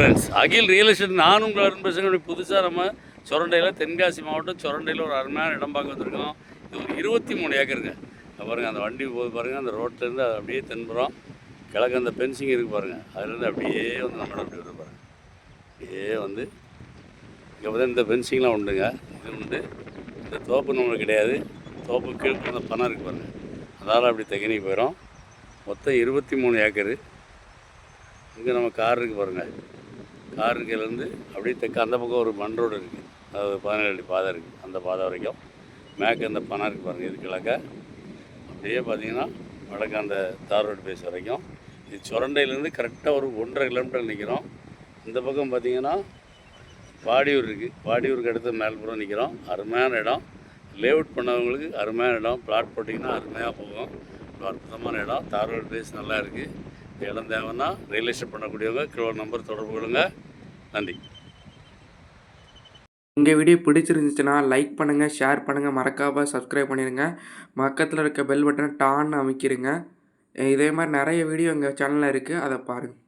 Friends அகில் real estate நானும் உங்கள் அருண் பேசுகிறேன். புதுசாக நம்ம சுரண்டையில் தென்காசி மாவட்டம் சுரண்டையில் ஒரு அருமையான இடம் பார்க்க வந்திருக்கோம். இது ஒரு இருபத்தி மூணு ஏக்கருங்க. பாருங்கள் அந்த வண்டி போகுது பாருங்கள் அந்த ரோட்லேருந்து அது அப்படியே தென்புறம் கிழக்கு அந்த பென்சிங் இருக்குது பாருங்கள் அதுலேருந்து அப்படியே வந்து நம்ம அப்படி வருது பாருங்கள் அப்படியே வந்து இங்கே பார்த்தா இந்த பென்சிங்லாம் உண்டுங்க. இது உண்டு. இந்த தோப்பு நம்மளுக்கு கிடையாது. தோப்பு கீழே அந்த பணம் இருக்குது பாருங்கள் அதால் அப்படி தகினி போயிடும் மொத்தம் இருபத்தி மூணு ஏக்கரு. இங்கே நம்ம கார் இருக்குது பாருங்கள் கார் அப்படியே தெற்கு அந்த பக்கம் ஒரு மண் ரோடு இருக்குது அது பதினேழு அடி பாதை இருக்குது அந்த பாதை வரைக்கும். மேற்கு அந்த பணம் இருக்குது பாருங்கள் இது கிழக்க. அப்படியே பார்த்தீங்கன்னா வடக்கு அந்த தார் ரோடு பேஸ் வரைக்கும். இது சுரண்டையிலேருந்து கரெக்டாக ஒரு ஒன்றரை கிலோமீட்டர் நிற்கிறோம் இந்த பக்கம் பார்த்தீங்கன்னா பாடியூர் இருக்குது பாடியூருக்கு அடுத்து மேல்புறம் நிற்கிறோம் அருமையான இடம். லேஅவுட் பண்ணவங்களுக்கு அருமையான இடம். பிளாட் போட்டிங்கன்னா அருமையாக போகும். ஒரு அற்புதமான இடம். தார் ரோடு பேஸ் நல்லா இருக்குது இடம் தேவைன்னா ரியல் பண்ணக்கூடியவங்க கிலோ நம்பர் தொடர்பு கொள்ளுங்க. நன்றி. எங்கள் வீடியோ பிடிச்சிருந்துச்சுன்னா லைக் பண்ணுங்கள் ஷேர் பண்ணுங்கள் மறக்காமல் சப்ஸ்கிரைப் பண்ணிடுங்க பக்கத்தில் இருக்க பெல் பட்டனை டான்னு அமைக்கிடுங்க இதே மாதிரி நிறைய வீடியோ எங்கள் சேனலில் இருக்குது அதை பாருங்கள்